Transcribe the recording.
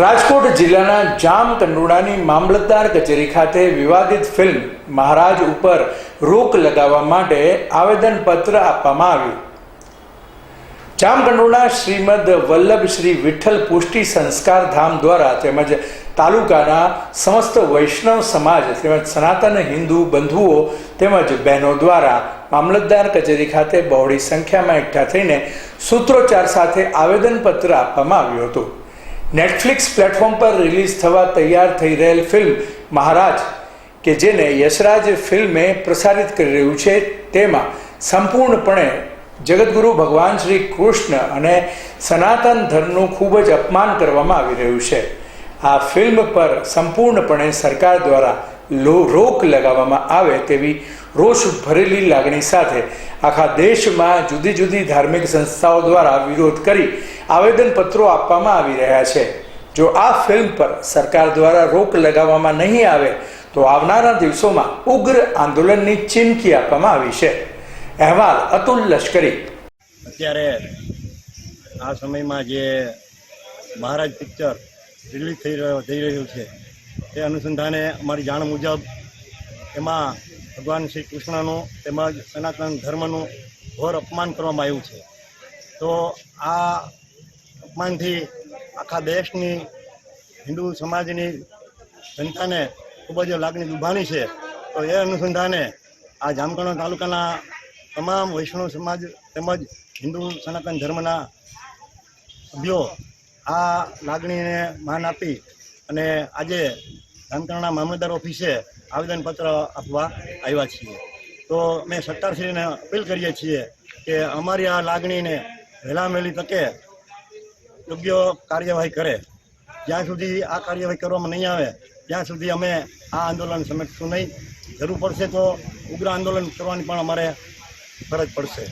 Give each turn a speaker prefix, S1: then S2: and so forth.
S1: રાજકોટ જિલ્લાના જામકંડોળાની મામલતદાર કચેરી ખાતે વિવાદિત ફિલ્મ મહારાજ ઉપર રોક લગાવવા માટે આવેદનપત્ર આપવામાં આવ્યું. જામકંડોળા શ્રીમદ વલ્લભ શ્રી વિઠ્ઠલ પુષ્ટિ સંસ્કાર ધામ દ્વારા તેમજ તાલુકાના સમસ્ત વૈષ્ણવ સમાજ તેમજ સનાતન હિન્દુ બંધુઓ તેમજ બહેનો દ્વારા મામલતદાર કચેરી ખાતે બહોળી સંખ્યામાં એકઠા થઈને સૂત્રોચ્ચાર સાથે આવેદનપત્ર આપવામાં આવ્યું હતું. નેટફ્લિક્સ પ્લેટફોર્મ પર રિલીઝ થવા તૈયાર થઈ રહેલ ફિલ્મ મહારાજ, કે જેને યશરાજ ફિલ્મે પ્રસારિત કરી રહ્યું છે, તેમાં સંપૂર્ણપણે જગતગુરુ ભગવાન શ્રી કૃષ્ણ અને સનાતન ધર્મનું ખૂબ જ અપમાન કરવામાં આવી રહ્યું છે. આ ફિલ્મ પર સંપૂર્ણપણે સરકાર દ્વારા રોક લગાવવામાં આવે તેવી રોષ ભરેલી લાગણી સાથે આખા દેશમાં જુદી જુદી ધાર્મિક સંસ્થાઓ દ્વારા વિરોધ કરી આવેદનપત્રો આપવામાં આવી રહ્યા છે. જો આ ફિલ્મ પર સરકાર દ્વારા રોક લગાવવામાં નહીં આવે, તો આવનારા દિવસોમાં ઉગ્ર આંદોલનની ચીમકી આપવામાં આવી છે. અહેવાલ અતુલ લશ્કરી.
S2: અત્યારે આ સમયમાં જે મહારાજ પિક્ચર રિલીઝ થઈ રહ્યો થઈ રહ્યું છે તે અનુસંધાને અમારી જાણ મુજબ એમાં ભગવાન શ્રી કૃષ્ણનું તેમજ સનાતન ધર્મનું ઘોર અપમાન કરવામાં આવ્યું છે. તો આ અપમાનથી આખા દેશની, હિન્દુ સમાજની જનતાને ખૂબ જ લાગણી દુભાણી છે. તો એ અનુસંધાને આ જામકંડોળ તાલુકાના તમામ વૈષ્ણવ સમાજ તેમજ હિન્દુ સનાતન ધર્મના સભ્યો આ લાગણીને માન આપી અને આજે જામકંડોળના મામલતદાર ઓફિસે આવેદનપત્ર આપવા આવ્યા છીએ. તો અમે સરકારશ્રીને અપીલ કરીએ છીએ કે અમારી આ લાગણીને વહેલામેલી તકે યોગ્ય કાર્યવાહી કરે. જ્યાં સુધી આ કાર્યવાહી કરવામાં નહીં આવે, ત્યાં સુધી અમે આ આંદોલન સમેટશું નહીં. જરૂર પડશે તો ઉગ્ર આંદોલન કરવાની પણ અમારે ફરજ પડશે.